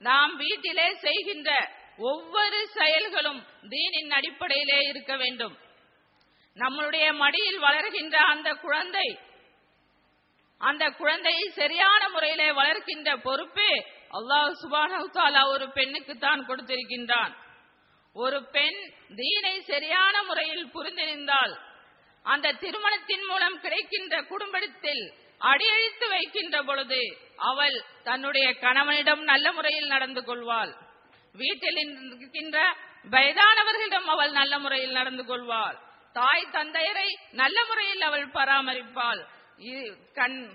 நாம் வீட்டிலே செய்கின்ற ஒவ்வொரு செயல்களும் தீனின் அடிப்படையிலே இருக்க வேண்டும். நம்மளுடைய மடியில் வளர்கின்ற அந்த குழந்தை அந்த குழந்தையை சரியான முறையிலே வளர்க்கின்ற பொறுப்பு அல்லாஹ் சுபானா ஒரு பெண்ணுக்கு தான் கொடுத்திருக்கின்றான். ஒரு பெண் தீனை சரியான முறையில் புரிந்திருந்தால் அந்த திருமணத்தின் மூலம் கிடைக்கின்ற குடும்பத்தில் அடியழித்து வைக்கின்ற பொழுது அவள் தன்னுடைய கணவனிடம் நல்ல முறையில் நடந்து கொள்வாள். வீட்டில் இருக்கின்ற வயதானவர்களிடம் அவள் நல்ல முறையில் நடந்து கொள்வாள். தாய் தந்தையரை நல்ல முறையில் அவள் பராமரிப்பாள். இ- கண்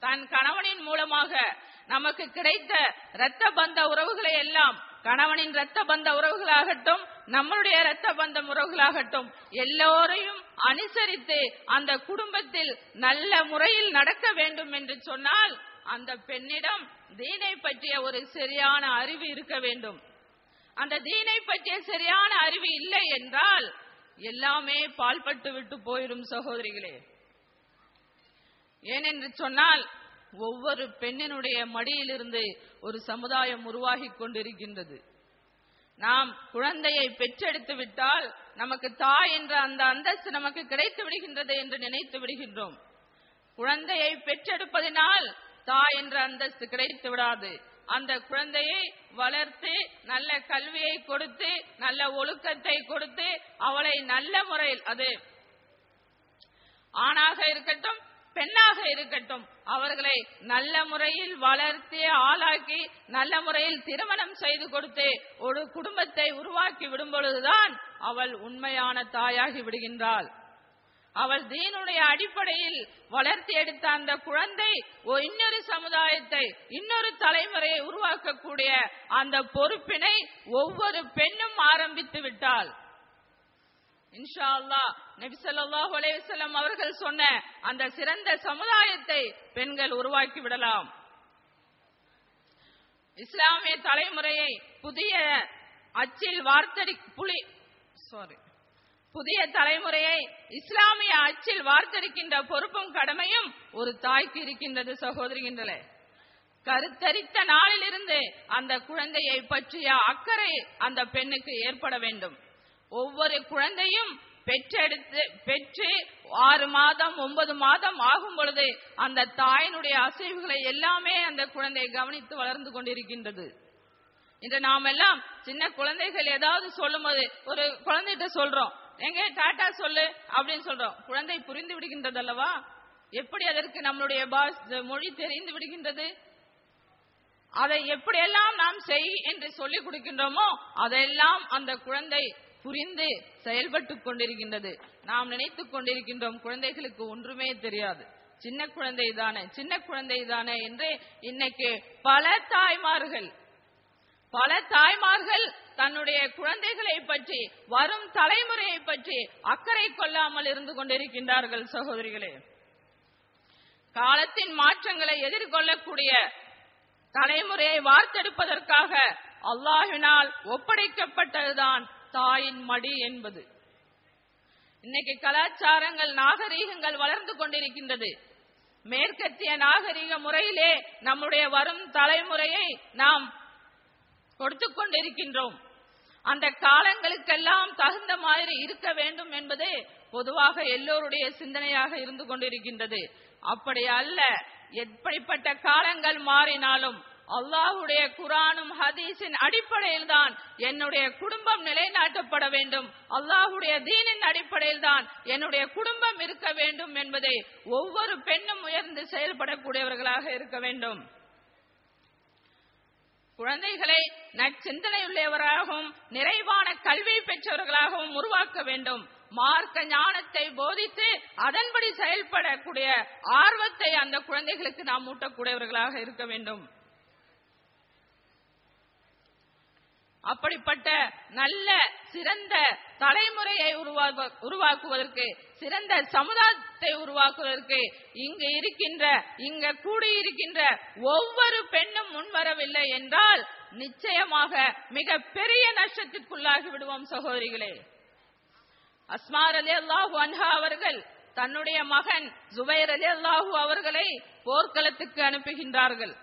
தன் கணவனின் மூலமாக நமக்கு கிடைத்த இரத்த பந்த உறவுகளை எல்லாம் கணவனின் இரத்த பந்த உறவுகளாகட்டும் நம்மளுடைய இரத்த பந்த உறவுகளாகட்டும் எல்லோரையும் அனுசரித்து அந்த குடும்பத்தில் நல்ல முறையில் நடக்க வேண்டும் என்று சொன்னால் அந்த பெண்ணிடம் தீனை பற்றிய ஒரு சரியான அறிவு இருக்க வேண்டும். அந்த தீனை பற்றிய சரியான அறிவு இல்லை என்றால் எல்லாமே பால்பட்டு விட்டு போயிடும் சகோதரிகளே. ஏனென்று சொன்னால் ஒவ்வொரு பெண்ணினுடைய மடியிலிருந்து ஒரு சமுதாயம் உருவாகி கொண்டிருக்கின்றது. நாம் குழந்தையை பெற்றெடுத்து விட்டால் நமக்கு தாய் என்ற அந்த அந்தஸ்து நமக்கு கிடைத்து விடுகின்றது என்று நினைத்து விடுகின்றோம். குழந்தையை பெற்றெடுப்பதினால் தாய் என்ற அந்தஸ்து கிடைத்து விடாது. அந்த குழந்தையை வளர்த்து நல்ல கல்வியை கொடுத்து நல்ல ஒழுக்கத்தை கொடுத்து அவளை நல்ல முறையில் அது ஆணாக இருக்கட்டும் பெண்ணாக இருக்கட்டும். அவர்களை நல்ல முறையில் வளர்த்து ஆளாக்கி நல்ல முறையில் திருமணம் செய்து கொடுத்து ஒரு குடும்பத்தை உருவாக்கி விடும் பொழுதுதான் அவள் உண்மையான தாயாகி விடுகின்றாள். அவள் தீனுடைய அடிப்படையில் வளர்த்தி எடுத்த அந்த குழந்தை ஒ- இன்னொரு சமுதாயத்தை இன்னொரு தலைமுறையை உருவாக்கக்கூடிய அந்த பொறுப்பினை ஒவ்வொரு பெண்ணும் ஆரம்பித்து விட்டாள். இன்ஷா அல்லா நபி அலைவசல்லம் அவர்கள் சொன்ன அந்த சிறந்த சமுதாயத்தை பெண்கள் உருவாக்கி விடலாம். இஸ்லாமிய தலைமுறையை புதிய அச்சில் வார்த்தடி புலி சாரி புதிய தலைமுறையை இஸ்லாமிய அச்சில் வார்த்தெடுக்கின்ற பொறுப்பும் கடமையும் ஒரு தாய்க்கு இருக்கின்றது சகோதரிகின்றன கருத்தரித்த நாளிலிருந்து அந்த குழந்தையை பற்றிய அக்கறை அந்த பெண்ணுக்கு ஏற்பட வேண்டும். ஒவ்வொரு குழந்தையும் பெற்றெடுத்து பெற்று ஆறு மாதம் ஒன்பது மாதம் ஆகும் பொழுது அந்த தாயினுடைய அசைவுகளை எல்லாமே அந்த குழந்தை கவனித்து வளர்ந்து கொண்டிருக்கின்றது. இன்று நாம் எல்லாம் சின்ன குழந்தைகள் ஏதாவது சொல்லும்போது ஒரு குழந்தைகிட்ட சொல்றோம் எங்க டாட்டா சொல்லு அப்படின்னு சொல்றோம். குழந்தை புரிந்து விடுகின்றது அல்லவா? எப்படி அதற்கு நம்மளுடைய மொழி தெரிந்து விடுகின்றது? அதை எப்படியெல்லாம் நாம் செய் என்று சொல்லிக் கொடுக்கின்றோமோ அதெல்லாம் அந்த குழந்தை புரிந்து செயல்பட்டு கொண்டிருக்கின்றது. நாம் நினைத்துக் கொண்டிருக்கின்றோம் குழந்தைகளுக்கு ஒன்றுமே தெரியாது. சின்ன குழந்தை தானே சின்ன குழந்தை தானே என்று இன்னைக்கு பல தாய்மார்கள் பல தாய்மார்கள் தன்னுடைய குழந்தைகளை பற்றி வரும் தலைமுறையை பற்றி அக்கறை கொள்ளாமல் இருந்து கொண்டிருக்கின்றார்கள் சகோதரிகளே. காலத்தின் மாற்றங்களை எதிர்கொள்ளக்கூடிய தலைமுறையை வார்த்தெடுப்பதற்காக அல்லாஹினால் ஒப்படைக்கப்பட்டதுதான் தாயின் மடி என்பது. இன்னைக்கு கலாச்சாரங்கள் நாகரீகங்கள் வளர்ந்து கொண்டிருக்கின்றது. மேற்கத்திய நாகரீக முறையிலே நம்முடைய வரும் தலைமுறையை நாம் கொடுத்து கொண்டிருக்கின்றோம். அந்த காலங்களுக்கெல்லாம் தகுந்த மாதிரி இருக்க வேண்டும் என்பது பொதுவாக எல்லோருடைய சிந்தனையாக இருந்து கொண்டிருக்கின்றது. அப்படி அல்ல. எப்படிப்பட்ட காலங்கள் மாறினாலும் அல்லாஹுடைய குரானும் ஹதீஸின் அடிப்படையில் தான் என்னுடைய குடும்பம் நிலைநாட்டப்பட வேண்டும். அல்லாஹுடைய தீனின் அடிப்படையில் தான் என்னுடைய குடும்பம் இருக்க வேண்டும் என்பதை ஒவ்வொரு பெண்ணும் உயர்ந்து செயல்படக்கூடியவர்களாக இருக்க வேண்டும். குழந்தைகளை நற்சிந்தனையுள்ளவராகவும் நிறைவான கல்வி பெற்றவர்களாகவும் உருவாக்க வேண்டும். மார்க்க ஞானத்தை போதித்து அதன்படி செயல்படக்கூடிய ஆர்வத்தை அந்த குழந்தைகளுக்கு நாம் ஊட்டக்கூடியவர்களாக இருக்க வேண்டும். அப்படிப்பட்ட நல்ல சிறந்த தலைமுறையை உருவாக்குவதற்கு சிறந்த சமுதாயத்தை உருவாக்குவதற்கு இங்கு இருக்கின்ற இங்க கூடியிருக்கின்ற ஒவ்வொரு பெண்ணும் முன்வரவில்லை என்றால் நிச்சயமாக மிக பெரிய நஷ்டத்திற்குள்ளாகி விடுவோம் சகோதரிகளே. அஸ்மார் அலி அல்லாஹு அன்ஹா அவர்கள் தன்னுடைய மகன் ஜுபைர் அலி அல்லாஹு அவர்களை போர்க்களத்துக்கு அனுப்புகின்றார்கள்.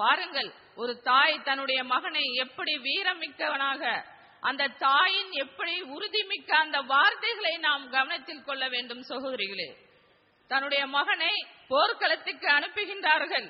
பாருங்கள் ஒரு தாய் தன்னுடைய மகனை எப்படி வீரமிக்கவனாக அந்த தாயின் எப்படி உறுதிமிக்க அந்த வார்த்தைகளை நாம் கவனத்தில் கொள்ள வேண்டும் சகோதரிகளே. தன்னுடைய மகனை போர்க்களத்துக்கு அனுப்புகின்றார்கள்.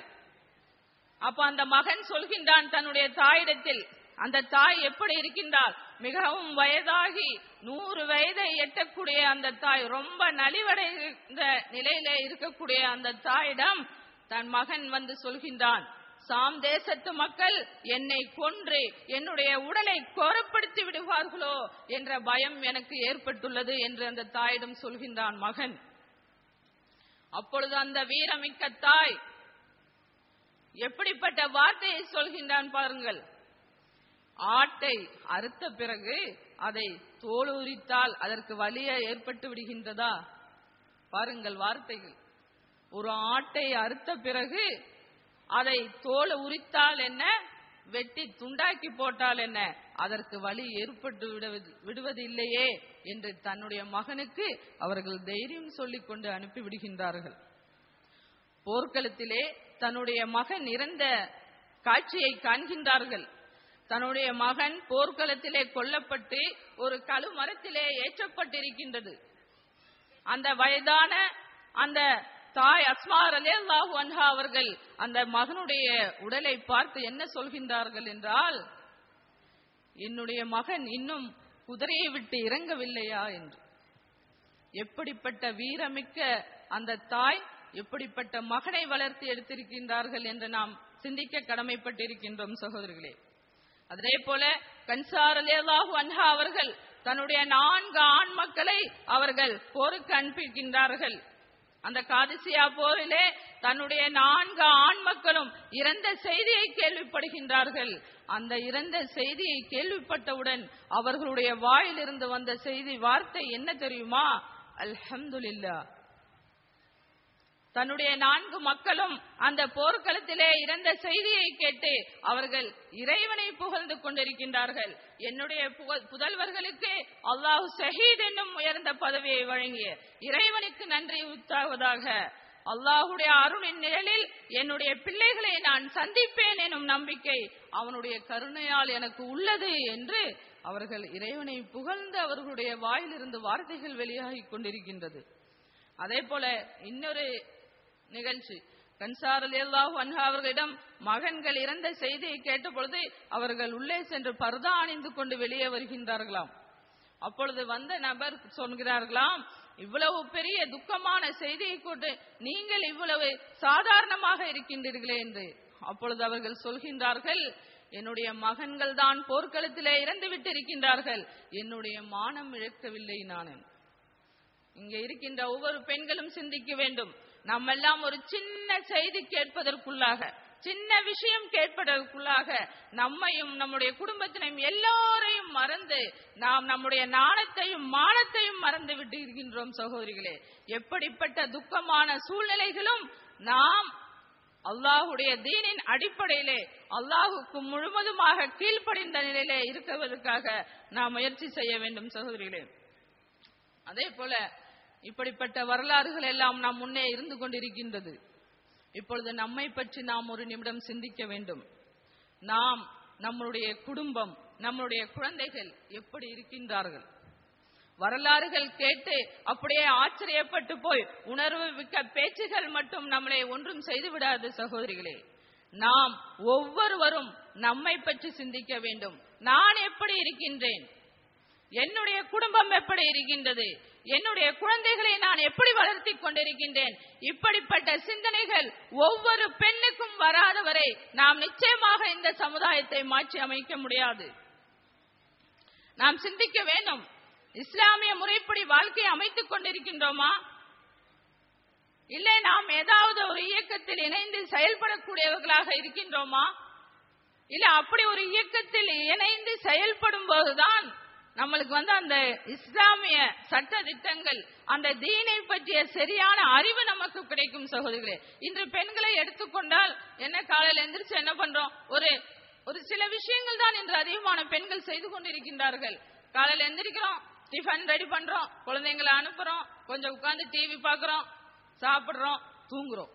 அப்ப அந்த மகன் சொல்கின்றான் தன்னுடைய தாயிடத்தில் அந்த தாய் எப்படி இருக்கின்றாள்? மிகவும் வயதாகி நூறு வயதை எட்டக்கூடிய அந்த தாய் ரொம்ப நலிவடைந்த நிலையில இருக்கக்கூடிய அந்த தாயிடம் தன் மகன் வந்து சொல்கின்றான். சாம் தேசத்து மக்கள் என்னை கொன்று என்னுடைய உடலை கோரப்படுத்தி விடுவார்களோ என்ற பயம் எனக்கு ஏற்பட்டுள்ளது என்று அந்த தாயிடம் சொல்கின்றான் மகன். அப்பொழுது அந்த வீரமிக்க தாய் எப்படிப்பட்ட வார்த்தையை சொல்கின்றான் பாருங்கள். ஆட்டை அறுத்த பிறகு அதை தோலுரித்தால் அதற்கு வலிய ஏற்பட்டு விடுகின்றதா? பாருங்கள் வார்த்தைகள். ஒரு ஆட்டை அறுத்த பிறகு அதை தோலை உரித்தால் என்ன? வெட்டி துண்டாக்கி போட்டால் என்ன? அதற்கு வலி ஏற்பட்டு விடுவது விடுவதில்லையே என்று தன்னுடைய மகனுக்கு அவர்கள் தைரியம் சொல்லிக் கொண்டு அனுப்பி விடுகின்றார்கள். போர்க்களத்திலே தன்னுடைய மகன் இறந்த காட்சியை காண்கின்றார்கள். தன்னுடைய மகன் போர்க்களத்திலே கொல்லப்பட்டு ஒரு கழுமரத்திலே ஏற்றப்பட்டிருக்கின்றது. அந்த வயதான அந்த தாய் அஸ்மா அலியல்லாஹு அன்ஹா அவர்கள் அந்த மகனுடைய உடலை பார்த்து என்ன சொல்கின்றார்கள் என்றால் என்னுடைய மகன் இன்னும் குதிரையை விட்டு இறங்கவில்லையா என்று. எப்படிப்பட்ட வீரமிக்க அந்த தாய் எப்படிப்பட்ட மகனை வளர்த்து எடுத்திருக்கின்றார்கள் என்று நாம் சிந்திக்க கடமைப்பட்டிருக்கின்றோம் சகோதரிகளே அதே போல கன்சார் அலியல்லாஹு அன்ஹா அவர்கள் தன்னுடைய நான்கு ஆண் மக்களை அவர்கள் போருக்கு அனுப்பியிருக்கின்றார்கள். அந்த காதிசியா போரிலே தன்னுடைய நான்கு ஆண் மக்களும் இறந்த செய்தியை கேள்விப்படுகின்றார்கள். அந்த இறந்த செய்தியை கேள்விப்பட்டவுடன் அவர்களுடைய வாயிலிருந்து வந்த செய்தி வார்த்தை என்ன தெரியுமா? அல்ஹம்துல்லா தன்னுடைய நான்கு மக்களும் அந்த போர்க்களத்திலே இறந்த செய்தியை கேட்டு அவர்கள் இறைவனை புகழ்ந்து கொண்டிருக்கின்றார்கள். என்னுடைய புக- புதல்வர்களுக்கு அல்லாஹ் ஷஹீத் என்னும் உயர்ந்த பதவியை வழங்கிய இறைவனுக்கு நன்றி உத்தாவதாக. அல்லாஹுடைய அருளின் நிழலில் என்னுடைய பிள்ளைகளை நான் சந்திப்பேன் எனும் நம்பிக்கை அவனுடைய கருணையால் எனக்கு உள்ளது என்று அவர்கள் இறைவனை புகழ்ந்து அவர்களுடைய வாயிலிருந்து வார்த்தைகள் வெளியாகிக் கொண்டிருக்கின்றது. அதே போல இன்னொரு நிகழ்ச்சி. கன்சாரல் அல்லாஹு அன்ஹா அவர்களிடம் மகன்கள் இறந்த செய்தியை கேட்டபொழுது அவர்கள் உள்ளே சென்று பர்தா அணிந்து கொண்டு வெளியே வருகின்றார்களாம். அப்பொழுது வந்த நபர் சொல்கிறார்களாம் இவ்வளவு பெரிய துக்கமான செய்தியை கொண்டு நீங்கள் இவ்வளவு சாதாரணமாக இருக்கின்றீர்களே என்று. அப்பொழுது அவர்கள் சொல்கின்றார்கள் என்னுடைய மகன்கள் தான் போர்க்களத்திலே இறந்து விட்டிருக்கின்றார்கள். என்னுடைய மானம் இழக்கவில்லை நான். இங்கே இருக்கின்ற ஒவ்வொரு பெண்களும் சிந்திக்க வேண்டும். நம்ம எல்லாம் ஒரு சின்ன செய்தி கேட்பதற்குள்ளாக சின்ன விஷயம் கேட்பதற்குள்ளாக நம்மையும் நம்முடைய குடும்பத்தினையும் எல்லோரையும் மறந்து நாம் நம்முடைய நாணத்தையும் மானத்தையும் மறந்து விட்டு இருக்கின்றோம் சகோதரிகளே. எப்படிப்பட்ட துக்கமான சூழ்நிலைகளும் நாம் அல்லாஹுடைய தீனின் அடிப்படையிலே அல்லாஹுக்கு முழுவதுமாக கீழ்ப்படிந்த நிலையிலே இருக்குவதற்காக நாம் முயற்சி செய்ய வேண்டும் சகோதரிகளே. அதே போல இப்படிப்பட்ட வரலாறுகள் எல்லாம் நாம் முன்னே இருந்து கொண்டிருக்கின்றது. இப்பொழுது நம்மை பற்றி நாம் ஒரு நிமிடம் சிந்திக்க வேண்டும். நாம் நம்முடைய குடும்பம் நம்முடைய குழந்தைகள் எப்படி இருக்கின்றார்கள்? வரலாறுகள் கேட்டு அப்படியே ஆச்சரியப்பட்டு போய் உணர்வு மிக்க பேச்சுகள் மட்டும் நம்மளை ஒன்றும் செய்துவிடாது சகோதரிகளே. நாம் ஒவ்வொருவரும் நம்மை பற்றி சிந்திக்க வேண்டும். நான் எப்படி இருக்கின்றேன்? என்னுடைய குடும்பம் எப்படி இருக்கின்றது? என்னுடைய குழந்தைகளை நான் எப்படி வளர்த்தி கொண்டிருக்கின்றேன்? இப்படிப்பட்ட சிந்தனைகள் ஒவ்வொரு பெண்ணுக்கும் வராதவரை நாம் நிச்சயமாக இந்த சமுதாயத்தை மாற்றி அமைக்க முடியாது. நாம் சிந்திக்க வேண்டும். இஸ்லாமிய முறைப்படி வாழ்க்கையை அமைத்துக் கொண்டிருக்கின்றோமா? இல்லை நாம் ஏதாவது ஒரு இயக்கத்தில் இணைந்து செயல்படக்கூடியவர்களாக இருக்கின்றோமா? இல்ல அப்படி ஒரு இயக்கத்தில் இணைந்து செயல்படும் போதுதான் நம்மளுக்கு வந்து அந்த இஸ்லாமிய சட்ட திட்டங்கள் அந்த தீனை பற்றிய சரியான அறிவு நமக்கு கிடைக்கும் சகோதரிகளே இன்று பெண்களை எடுத்துக்கொண்டால் என்ன காலையில் எந்திரிச்சு என்ன பண்றோம்? ஒரு ஒரு சில விஷயங்கள் தான் இன்று அதிகமான பெண்கள் செய்து கொண்டிருக்கின்றார்கள். காலையில் எந்திரிக்கிறோம் டிஃபன் ரெடி பண்றோம் குழந்தைங்களை அனுப்புறோம் கொஞ்சம் உட்காந்து டிவி பாக்குறோம் சாப்பிடுறோம் தூங்குறோம்.